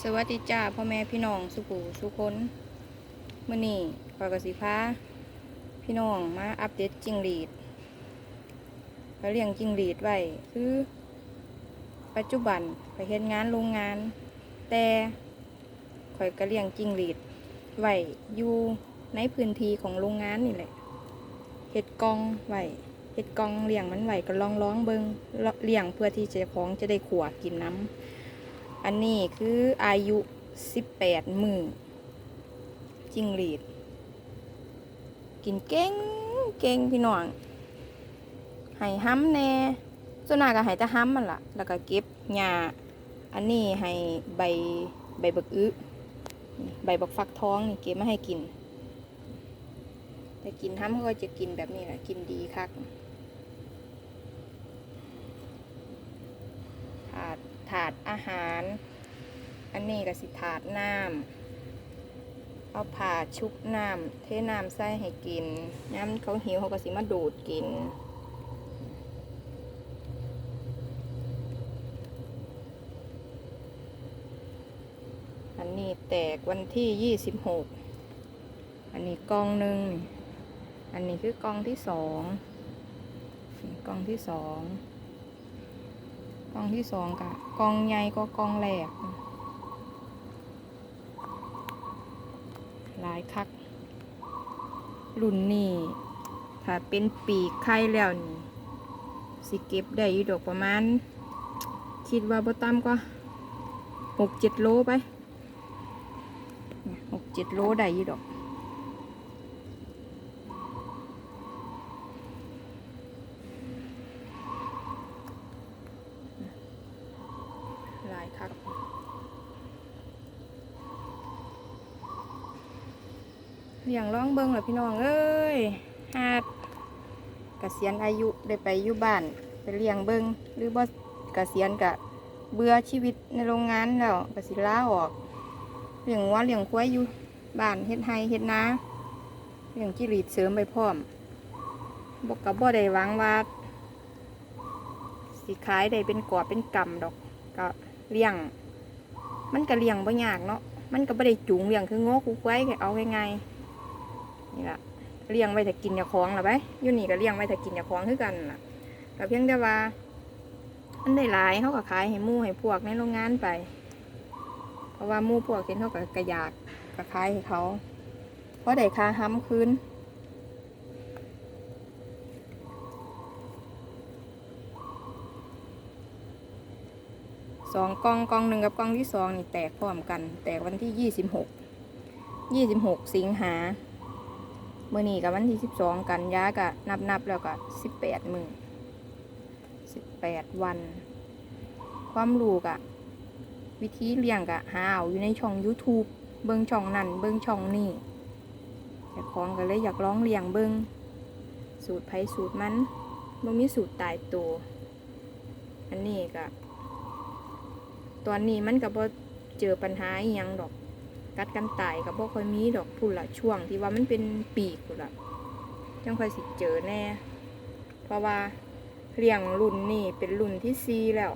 สวัสดีจ้าพ่อแม่พี่น้องสุขูสุคนมื่อนี้ขอยกสิพาพี่น้องมาอัปเดตจิงหรีดไปเลี้ยงจิงหรีดไว้คือ ปัจจุบันไปเฮ็ดงานโรงงาน แต่ข่อยก็เลี้ยงจิงหรีดไว้อยู่ในพื้นที่ของโรงงานนี่แหละเฮ็ดกองไว้เฮ็ดกองเลี้ยงมันไว้ก็ลองร้องเบิงเลี้ยงเพื่อที่เจ้าของจะได้ขวกินน้ำ อันนี้คืออายุ18มือจิงหรีด กินเก่งเก่งพี่น้องให้ห้ำแน่ส่วนหน้าก็ให้แต่ห้ำมันละแล้วก็เก็บหญ้าอันนี้ให้ใบใบบักอึใบบักฟักท้องนี่เก็บมาให้กิน แต่กินห้ำเขาก็จะกินแบบนี้แหละกินดีคัก ถาด ถาดอาหาร อันนี้ก็สิถาดน้ำเอาผ่าชุบน้ำเทน้ำใส่ให้กินย้ำเขาหิวเขาก็สิมาดูดกินอันนี้แตกวันที่ยี่สิบหกอันนี้กองหนึ่ง อันนี้คือกองที่สองกองที่สอง กองที่สองกะกองใหญ่ก็กองแรกหลายคักรุ่นนี้ถ้าเป็นปีกไข่แล้วนี่สิเก็บได้อยู่ดอกประมาณ คิดว่าบ่ต่ำกว่าหกเจ็ดโลไปหกเจ็ดโลได้อยู่ดอก หลายคัก เลี้ยงร้องเบิ้งเหรอพี่น้องเอ้ยหาดเกษียณอายุได้ไปอยู่บ้านไปเลี้ยงเบิงหรือบ่เกษียณกะเบื่อชีวิตในโรงงานแล้วก็สิลาออกเลี้ยงวัวเลี้ยงควายอยู่บ้านเฮ็ดไร่เฮ็ดนาเลี้ยงจิรีดเสริมไปพร้อมบกกับบ่ได้หวังว่าสิขายได้เป็นกอบเป็นกำดอกก็เลี้ยง มันก็เลี้ยงบ่ยากเนาะมันก็บ่ได้จูงเลี้ยงคือง้อคูควายแค่เอาง่ายๆ นี่ละเลี้ยงไว้ถ้ากินยาของละไปอยู่นี่ก็เลี้ยงไว้ถ้ากินยาของคือกันล่ะก็เพียงแต่ว่ามันได้หลายเขาก็ขายให้มู่ให้พวกในโรงงานไป เพราะว่ามู่พวกเห็นเขาก็กระยากก็ขายให้เขาเพราะได้ค่าห้ำคืนสองกล่องกล่องหนึ่งกับกล่องที่สองนี่แตกพร้อมกัน แตกวันที่ยี่สิบหกยี่สิบหกสิงหา มื่อนี้กับวันที่สิบสองกันยากะนับนับแล้วก็สิบแปดมือสิบแปดวัน ความรู้กะ วิธีเลี้ยงกะหาเอาอยู่ในช่อง YouTube เบิ้งช่องนั่นเบิ้งช่องนี่แต่ของก็เลยอยากลองเลี้ยงเบิ้งสูตรไผสูตรมันบ่มีสูตรตายตัวอันนี้กะตอนนี้มันก็บ่เจอปัญหาอหยังดอก กัดกันตายกับพวกค่อยมีดอกพุ่นละช่วงที่ว่ามันเป็นปีกพุ่นละจังค่อยสิเจอแน่ เพราะว่าเลี้ยงรุ่นนี่เป็นรุ่นที่ซีแล้ว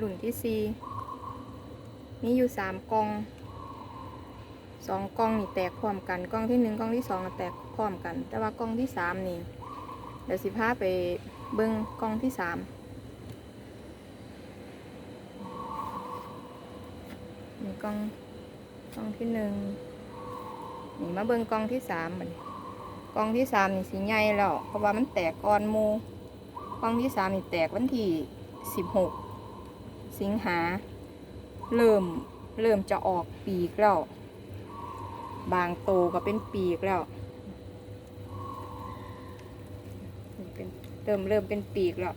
รุ่นที่ซีมีอยู่สามกล่องสองกล่องนี่แตกพร้อมกันกล่องที่หนึ่งกล่องที่สองแตกพร้อมกัน แต่ว่ากล่องที่สามนี่เดี๋ยวสิพาไปเบิ้งกล่องที่สาม นี่ กองกองที่หนึ่งนี่มาเบิ่งกองที่สามมันกองที่สามนี่สีใหญ่แล้วเพราะว่ามันแตกก่อนมูกองที่สามนี่แตกวันที่สิบหกสิงหาเริ่มเริ่มจะออกปีกแล้ว บางโตก็เป็นปีกแล้วเเริ่มเริ่มเป็นปีกแล้ว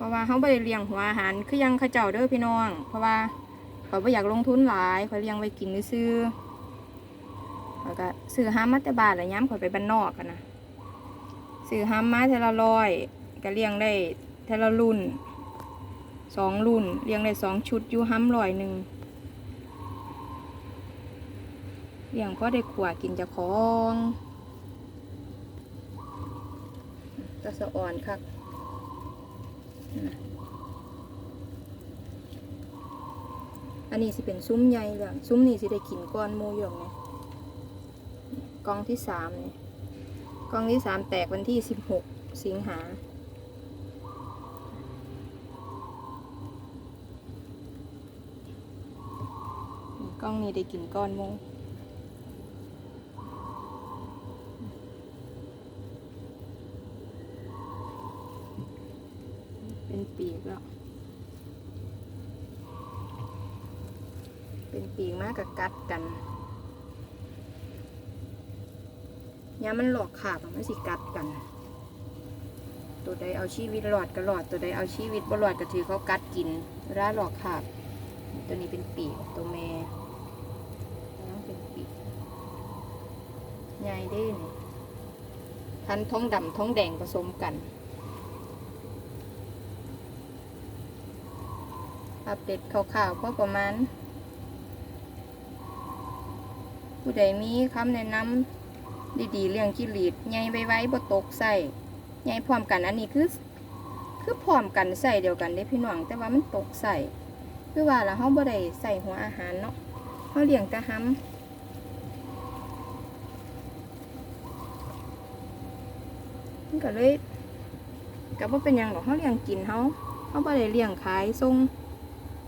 เพราะว่าเขาไม่ได้เลี้ยงหัวอาหารคือยังข้าเจ้าเด้อพี่น้อง เพราะว่าเขาไม่อยากลงทุนหลายเขาเลี้ยงไว้กินซื้อแล้วก็ซื้อห้ามมาแต่บาทอะไรย้ำเขาไปบ้านนอกกันนะซื้อห้ามมาเทละร้อยก็เลี้ยงได้เทละรุ่นสองรุ่นเลี้ยงได้สองชุดอยู่ห้ามร้อยหนึ่งเลี้ยงเพราะได้ขวากินจะของตะสะอ่อนคักนะ อันนี้สิเป็นซุ้มใหญ่เลยซุ้มนี่สิได้กินก้อนมูอยู่เนี่ยกองที่สามเนี่ยกองที่สามแตกวันที่สิบหกสิงหากล้องนี้ได้กินก้อนมูเปีกแล้วเป็นปีกมากกับกัดกันยามันหลอกขาบอะมันสิกัดกัน ตัวใดเอาชีวิตรอดก็รอด ตัวใดเอาชีวิตบ่รอดก็ถือเขากัดกินเวลาหลอกขาบตัวนี้เป็นปีกตัวแม่น้องเป็นปีกใหญ่ด้นพันธุ์ท้องดำท้องแดงผสมกัน อัปเดข่าวๆพอประมาณ ผู้ใดมีคำแนะนำดีๆ เรื่องจิลีดใหญ่ไว้ๆบ่ตกใส่ใหญ่พร้อมกันอันนี้คือ คือพร้อมกันใส่เดียวกันเด้พี่น้อง แต่ว่ามันตกใส่คือว่าแล้วเฮาบ่ได้ใส่หัวอาหารเนาะเฮาเลี้ยงแต่ห้ำมันก็เลยก็บ่เป็นหยังหรอกเฮาเลี้ยงกินเฮาเฮาบ่ได้เลี้ยงขายส่ง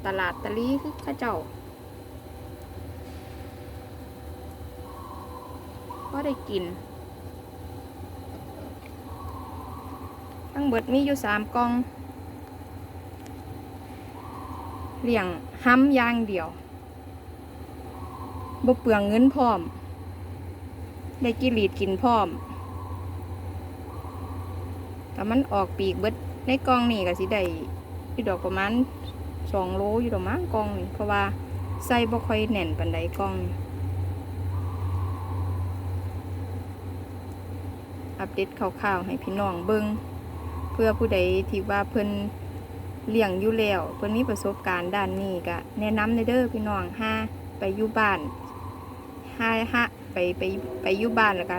ตลาดตะลีคือเขาเจ้าบ่ได้กิน ทั้งเบิดมีอยู่สามกองเลี้ยงห้ำย่างเดียวบ่เปลืองเงินพร้อม ได้กิรีดกินพร้อม แต่มันออกปีกเบิดในกองนี่ก็สิได้อยู่ดอกประมาณ สองโลอยู่ดอกมั้งกองนี่เพราะว่าใส่บ่ค่อยแน่นปานใดกองนี่อัปเดตข่าวๆให้พี่น้องเบิ่งเพื่อผู้ใดที่ว่าเพิ่นเลี้ยงอยู่แล้วเพิ่นมีประสบการณ์ด้านนี้ก็แนะนำในเด้อพี่น้องห้าไปอยู่บ้านห้าห้าไปไปไปอยู่บ้านแล้วก็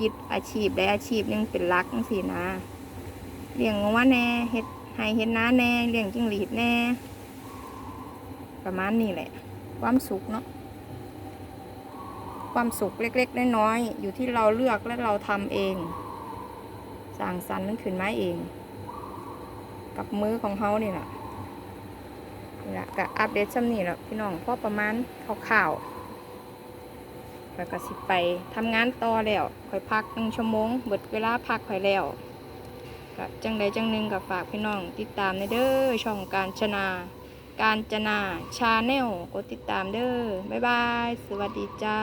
ยึดอาชีพได้อาชีพนึงเป็นลักจังซี่นะเลี้ยงงัวแน่เฮ็ดให้เฮ็ดน้าแน่เลี้ยงจิ้งหรีดแน่ ประมาณนี้แหละ ความสุขเนาะความสุขเล็กๆน้อยๆอยู่ที่เราเลือกและเราทำเองสร้างสรรค์มันขึ้นมาเอง กับมือของเขานี่แหละนี่แหละก็อัปเดตซ้ำนี่แหละพี่น้องพอประมาณข่าวๆแล้วก็สิไปทำงานต่อแล้วค่อยพักหนึ่งชั่วโมงเบิดเวลาพักค่อยแล้วก็จังใดจังหนึ่งกับฝากพี่น้องติดตามในเด้อช่องการชนา การจนาชาแนลกดติดตามเด้อบ๊ายบาย สวัสดีจ้า